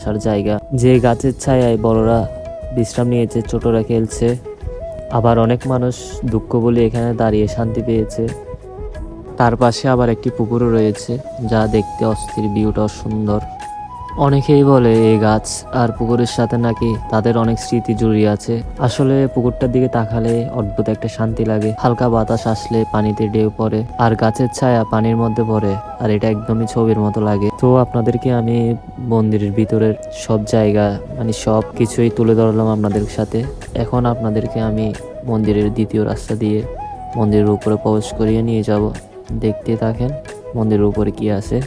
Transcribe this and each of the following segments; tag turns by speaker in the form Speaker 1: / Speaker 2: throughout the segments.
Speaker 1: আসার জায়গা। যে গাছের ছায়ায় বড়রা বিশ্রাম নিয়েছে, ছোটরা খেলছে। আবার অনেক মানুষ দুঃখ বলে এখানে দাঁড়িয়ে শান্তি পেয়েছে। তার পাশে আবার একটি পুকুরও রয়েছে, যা দেখতে অস্থির, ভিউটা সুন্দর। অনেকেই বলে এই গাছ আর পুকুরের সাথে নাকি তাদের অনেক স্মৃতি জড়িয়ে আছে। আসলে পুকুরটার দিকে তাকালে অদ্ভুত একটা শান্তি লাগে। হালকা বাতাস আসলে পানিতে ঢেউ পড়ে আর গাছের ছায়া পানির মধ্যে পড়ে আর এটা একদমই ছবির মতো লাগে। তো আপনাদেরকে আমি মন্দিরের ভিতরের সব জায়গা মানে সব কিছুই তুলে ধরলাম আপনাদের সাথে। এখন আপনাদেরকে আমি মন্দিরের দ্বিতীয় রাস্তা দিয়ে মন্দিরের উপরে প্রবেশ করিয়ে নিয়ে যাব। দেখতে থাকেন মন্দিরের উপরে কি আছে।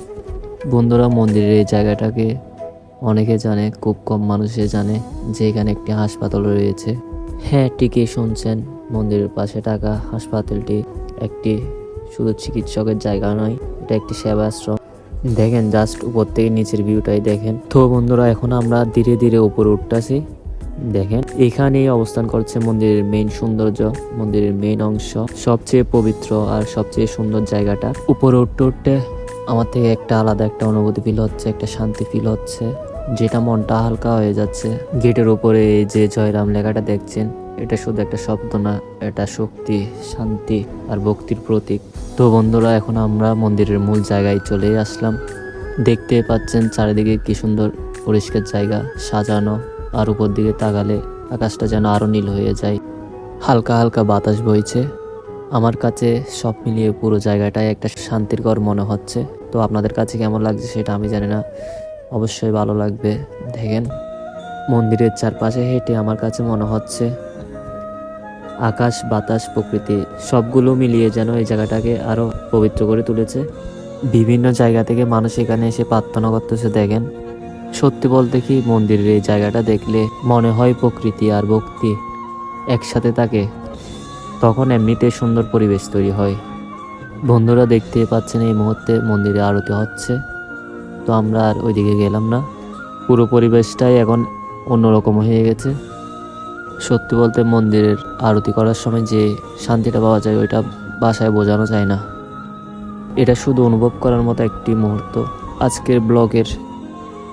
Speaker 1: বন্ধুরা, মন্দিরের এই জায়গাটাকে অনেকে জানে, খুব কম মানুষে জানে যে এখানে একটি হাসপাতাল রয়েছে। হ্যাঁ ঠিকই শুনছেন, মন্দিরের পাশে থাকা হাসপাতালটি একটি শুধু চিকিৎসকের জায়গা নয়, এটা একটি সেবাশ্রম। দেখেন, জাস্ট উপর থেকে নিচের ভিউটাই দেখেন। তো বন্ধুরা, এখন আমরা ধীরে ধীরে উপরে উঠতেছি। দেখেন, এখানেই অবস্থান করছে মন্দিরের মেইন সৌন্দর্য, মন্দিরের মেইন অংশ, সবচেয়ে পবিত্র আর সবচেয়ে সুন্দর জায়গাটা। উপরে উঠতে উঠতে আমার থেকে একটা আলাদা একটা অনুভূতি ফিল হচ্ছে, একটা শান্তি ফিল হচ্ছে, যেটা মনটা হালকা হয়ে যাচ্ছে। গেটের উপরে এই যে জয়রাম লেখাটা দেখছেন, এটা শুধু একটা শব্দ না, এটা শক্তি, শান্তি আর ভক্তির প্রতীক। তো বন্ধুরা, এখন আমরা মন্দিরের মূল জায়গায় চলে আসলাম। দেখতে পাচ্ছেন চারিদিকে কি সুন্দর পরিষ্কার জায়গা, সাজানো আর উপর দিকে তাকালে আকাশটা যেন আরও নীল হয়ে যায়। হালকা হালকা বাতাস বইছে। আমার কাছে সব মিলিয়ে পুরো জায়গাটাই একটা শান্তির ঘর মনে হচ্ছে। তো আপনাদের কাছে কেমন লাগছে সেটা আমি জানি না। অবশ্যই ভালো লাগবে। দেখেন, মন্দিরের চারপাশে হেঁটে আমার কাছে মনে হচ্ছে আকাশ, বাতাস, প্রকৃতি সবগুলো মিলিয়ে যেন এই জায়গাটাকে আরও পবিত্র করে তুলেছে। বিভিন্ন জায়গা থেকে মানুষ এখানে এসে প্রার্থনা করতেছে, দেখেন। সত্যি বলতে কি, মন্দিরের এই জায়গাটা দেখলে মনে হয় প্রকৃতি আর ভক্তি একসাথে থাকে। তখন এমনিতে সুন্দর পরিবেশ তৈরি হয়। বন্ধুরা দেখতে পাচ্ছেন এই মুহূর্তে মন্দিরে আরতি হচ্ছে। তো আমরা আর ওইদিকে গেলাম না। পুরো পরিবেশটাই এখন অন্যরকম হয়ে গেছে। সত্যি বলতে মন্দিরের আরতি করার সময় যে শান্তিটা পাওয়া যায়, ওইটা বাসায় বোঝানো যায় না। এটা শুধু অনুভব করার মতো একটি মুহূর্ত। আজকের ব্লগের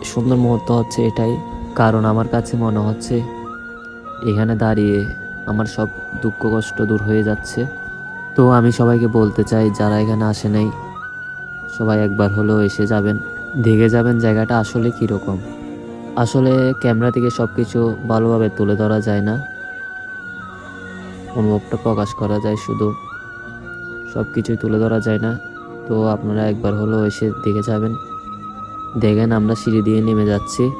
Speaker 1: সুন্দর মুহূর্ত হচ্ছে এটাই। কারণ আমার কাছে মনে হচ্ছে এখানে দাঁড়িয়ে আমার সব দুঃখ কষ্ট দূর হয়ে যাচ্ছে। তো আমি সবাইকে বলতে চাই, যারা এখানে আসে নাই, সবাই একবার হলেও এসে যাবেন। দেখে যাবেন জায়গাটা আসলে কীরকম। আসলে ক্যামেরা থেকে সব কিছু ভালোভাবে তুলে ধরা যায় না। অনুভবটা প্রকাশ করা যায় শুধু। সব কিছুই তুলে ধরা যায় না। তো আপনারা একবার হলেও এসে দেখে যাবেন। দেখেন আমরা সিঁড়ি দিয়ে নেমে যাচ্ছি।